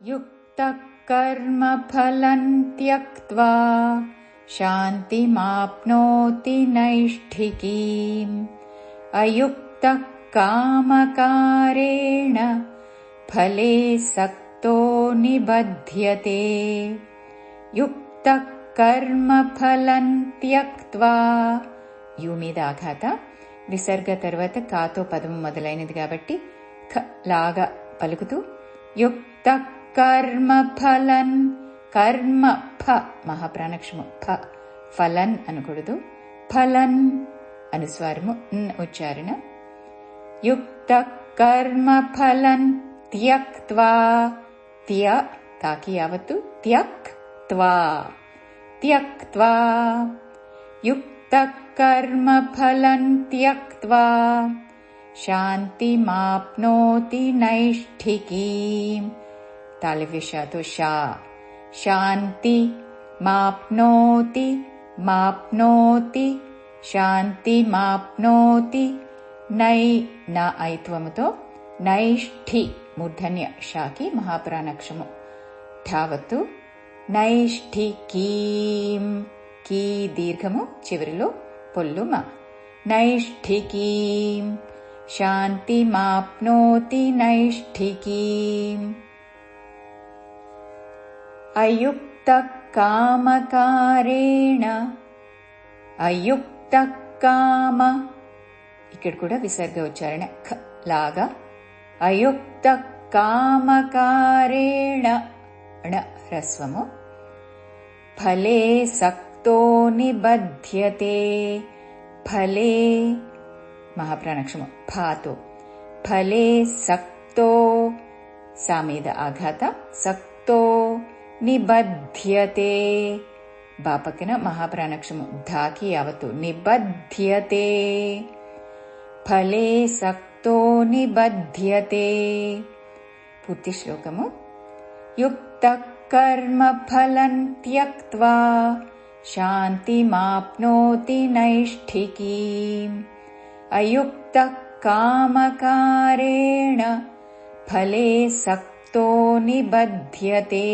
युक्तः कर्मफलम् त्यक्त्वा शान्तिमाप्नोति नैष्ठिकीम् अयुक्तः कामकारेण फले सक्तो निबध्यते युक्तः कर्मफलम् त्यक्त्वा యు మీద ఆఘాత విసర్గ తర్వాత కాతో పదము మొదలైనది కాబట్టి ఖ లాగా పలుకుతూ యుక్త कर्मफलन् कर्म फ ఉచ్చారణ యుక్త కర్మ ఫలన్ फलन् త్య తాకి యావత్తు कर्म यावत्त्वा యుక్త కర్మ ఫలన్ त्यक्त्वा శాంతిమాప్నోతి नैष्ठिकीम्। తలవిషదు శాంతి మాప్నోతి మాప్నోతి శాంతి మాప్నోతి నై నా ఐత్వముతో నైష్ఠి మూర్ధన్య షాకి మహాప్రాణక్షము. ధావత్తు నైష్ఠి కీం కీ దీర్ఘము చివరిలో పొల్లుమ. నైష్ఠికీం శాంతి మాప్నోతి నైష్ఠికీం अयुक्तः कामकारेण अयुक्तः काम ఇక్కడ కూడా విసర్గ ఉచ్చారణ ఖ లాగా అయుక్త కామకారేణ హ్రస్వము ఫలే సక్ सक्तो निबध्यते फले महाप्राणक्षम फातो फले सक्तो महाप्राणक्षम धाकी यावतु निबध्यते। फले सक्तो निबध्यते। पूर्तिश्लोकमु। युक्तः कर्मफलम् त्यक्त्वा शान्तिमाप्नोति नैष्ठिकीम् अयुक्तः कामकारेण फले निबध्यते